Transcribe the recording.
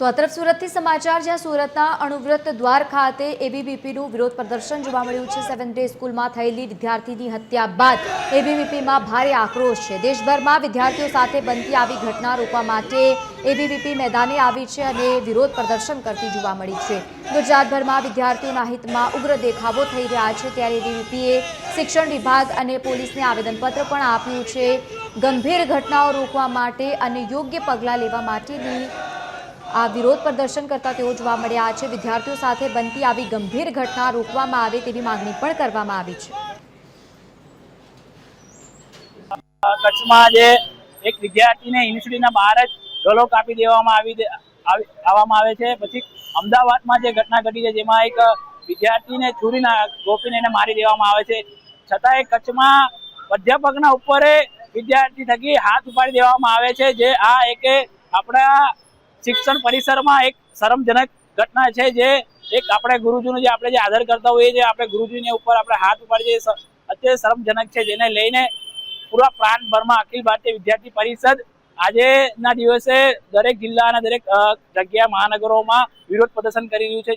તો આ તરફ સુરતથી સમાચાર, જ્યાં સુરતના અણુવ્રત દ્વાર ખાતે એબીવીપીનું વિરોધ પ્રદર્શન જોવા મળ્યું છે. સેવન ડે સ્કૂલમાં થયેલી વિદ્યાર્થીની હત્યા બાદ એબીવીપીમાં ભારે આક્રોશ છે. દેશભરમાં વિદ્યાર્થીઓ સાથે બનતી આવી ઘટના રોકવા માટે એબીવીપી મેદાને આવી છે અને વિરોધ પ્રદર્શન કરતી જોવા મળી છે. ગુજરાતભરમાં વિદ્યાર્થીઓના હિતમાં ઉગ્ર દેખાવો થઈ રહ્યા છે. ત્યારે એબીવીપીએ શિક્ષણ વિભાગ અને પોલીસને આવેદનપત્ર પણ આપ્યું છે. ગંભીર ઘટનાઓ રોકવા માટે અને યોગ્ય પગલાં લેવા માટેની આ વિરોધ પ્રદર્શન કરતા તેઓ જોવા મળ્યા છે. વિદ્યાર્થીઓ સાથે બનતી આવી ગંભીર ઘટના રોકવામાં આવે તેવી માંગણી પણ કરવામાં આવી છે. કચ્છમાં જે એક વિદ્યાર્થીને યુનિવર્સિટીના બહાર જ ગળો કાપી દેવામાં આવી આવી- આવવામાં આવે છે. પછી અમદાવાદમાં જે ઘટના ઘટી છે, જેમાં એક વિદ્યાર્થીને છુરીના ગોપીને એને મારી દેવામાં આવે છે. છતાંય કચ્છમાં અધ્યાપકના ઉપર વિદ્યાર્થી થકી હાથ ઉપાડી દેવામાં આવે છે, જે આ એક આપણા શિક્ષણ પરિસરમાં એક શરમજનક ઘટના છે જે એક આપણે ગુરુજીનું જે આપણે જે આદર કરતા હોઈએ છીએ, આપણે ગુરુજીને ઉપર આપણે હાથ ઉપાડીએ અત્યારે શરમજનક છે જેને લઈને પૂરા પ્રાંતભરમાં અખિલ ભારતીય વિદ્યાર્થી પરિષદ આજેના દિવસે દરેક જિલ્લા અને દરેક જગ્યા મહાનગરોમાં વિરોધ પ્રદર્શન કરી રહ્યું છે.